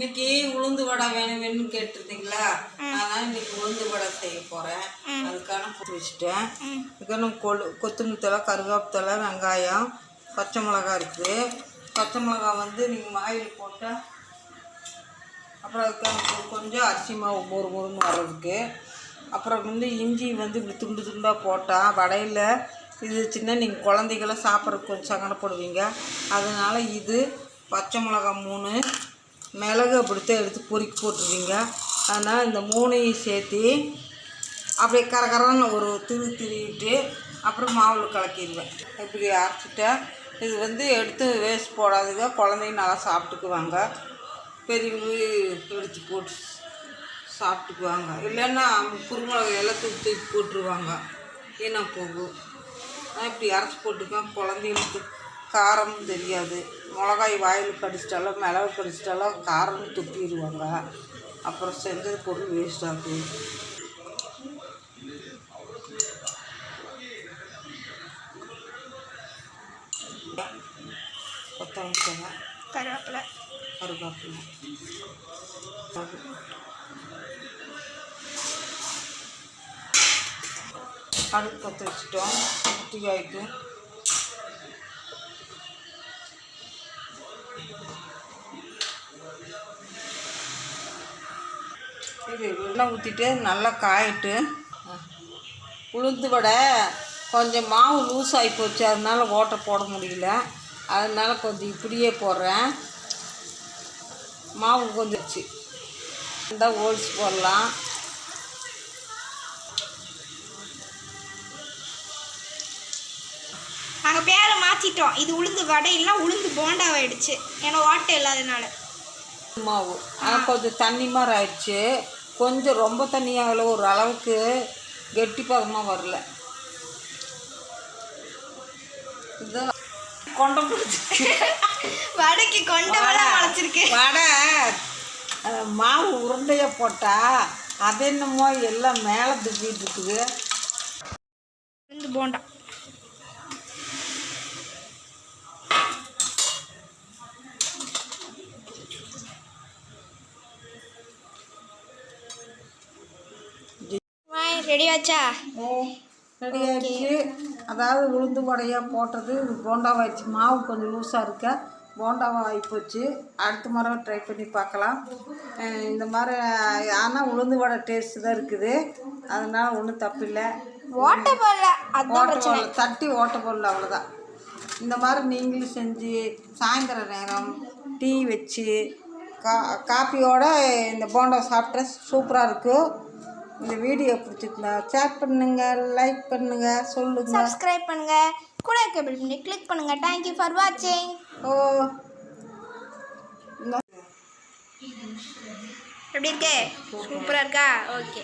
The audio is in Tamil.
இன்னைக்கு உளுந்து வடை வேணும் வேணும்னு கேட்டிருந்தீங்களா அதனால இன்னைக்கு உளுந்து வடை செய்ய போகிறேன் அதுக்கான போட்டு வச்சுட்டேன். இதுக்கான கொழு கொத்தமல்லி தழை கருவேப்பு வெங்காயம் பச்சை மிளகா இருக்குது. பச்சை மிளகா வந்து நீங்கள் வாயில் போட்டால் அப்புறம் அதுக்கான கொஞ்சம் அரிசி மாவு மொறு மொறுன்னு வர்றதுக்கு. அப்புறம் வந்து இஞ்சி வந்து இப்படி துண்டு துண்டாக போட்டால் வடையில் இது சின்ன நீங்கள் குழந்தைகளாம் சாப்பிட்றதுக்கு கொஞ்சம் சங்கடப்படுவீங்க. அதனால் இது பச்சை மிளகா மூணு மிளகு அப்படித்தான் எடுத்து பொறுக்கி போட்டுருவீங்க அதனால் இந்த மூணையும் சேர்த்து அப்படியே கரகரன்னு ஒரு திரு திருவிட்டு அப்புறம் மாவில் கலக்கிடுவேன். இப்படி அரைச்சிட்டேன் இது வந்து எடுத்து வேஸ்ட் போடாதுங்க குழந்தைங்க நல்லா சாப்பிட்டுக்குவாங்க. பெரியவங்க எடுத்து போட்டு சாப்பிட்டுக்குவாங்க. இல்லைன்னா குருமிளகு எல்லாம் தூக்கி தூக்கி போட்டுருவாங்க. ஏன்னா போகும்? நான் இப்படி அரைச்சி போட்டுக்குவேன். குழந்தைங்களுக்கு காரமும் தெரியாது. மிளகாய் வாயில் கடிச்சிட்டாலும் மிளகு கடிச்சிட்டாலும் காரம்னு துப்பிடுவாங்க. அப்புறம் செஞ்சது பொருள் வேஸ்ட் ஆகும் கொத்தமல்லி கருவேப்பிலை. கருவேப்பிலை. அடுப்பு பற்ற வச்சுட்டோம். குட்டி ஆகிட்டு இது எண்ணெய் ஊற்றிட்டு நல்லா காயிட்டு. உளுந்து வடை கொஞ்சம் மாவு லூஸ் ஆகி போச்சு. அதனால் ஓட்டை போட முடியல. அதனால் கொஞ்சம் இப்படியே போடுறேன். மாவு கொஞ்சம் இந்த ஓல்ஸ் போடலாம். நாங்கள் பேரை மாற்றிட்டோம் இது உளுந்து வடை இல்லை உளுந்து போண்டாவாயிடுச்சு. ஏன்னா ஓட்டை இல்லாதனால மாவு. கொஞ்சம் தண்ணி மாதிரி ஆயிடுச்சு. கொஞ்சம் ரொம்ப தண்ணியாகல ஒரு அளவுக்கு கெட்டி பதமாக வரல. இதுதான். கொண்டம் வடைக்கு முளைச்சிருக்கு. வடை. அஹ், மாவு உருண்டையாக போட்டால் அது என்னமோ எல்லாம் மேலே துப்பிட்டு இருக்குது. போண்டா. ரெடி ஆச்சா? ஓ ரெடி ஆயிடுச்சு. அதாவது உளுந்து வடையாக போட்டது. இது போண்டாவாயிடுச்சு மாவு கொஞ்சம் லூஸாக இருக்க. போண்டாவாக ஆகிப்போச்சு அடுத்த முறை ட்ரை பண்ணி பார்க்கலாம். இந்த மாதிரி ஆனால் உளுந்து வடை டேஸ்ட்டு தான் இருக்குது. அதனால் ஒன்றும் தப்பில்லை. ஓட்ட போடல ஓட்ட தட்டி ஓட்ட போடல அவ்வளோதான் இந்த மாதிரி நீங்களும் செஞ்சு சாயந்தர நேரம் டீ வச்சு கா காப்பியோட இந்த போண்டா சாப்பிட்டா சூப்பராக இருக்கும். இந்த வீடியோ பிடிச்சிருந்தா ஷேர் பண்ணுங்கள் லைக் பண்ணுங்கள் சொல்லுங்கள் சப்ஸ்கிரைப் பண்ணுங்க. கூட இருக்க பெல் பண்ணி கிளிக் பண்ணுங்க. தேங்க்யூ ஃபார் வாட்சிங் ஓ. எப்படி இருக்கு? சூப்பரா இருக்கா? ஓகே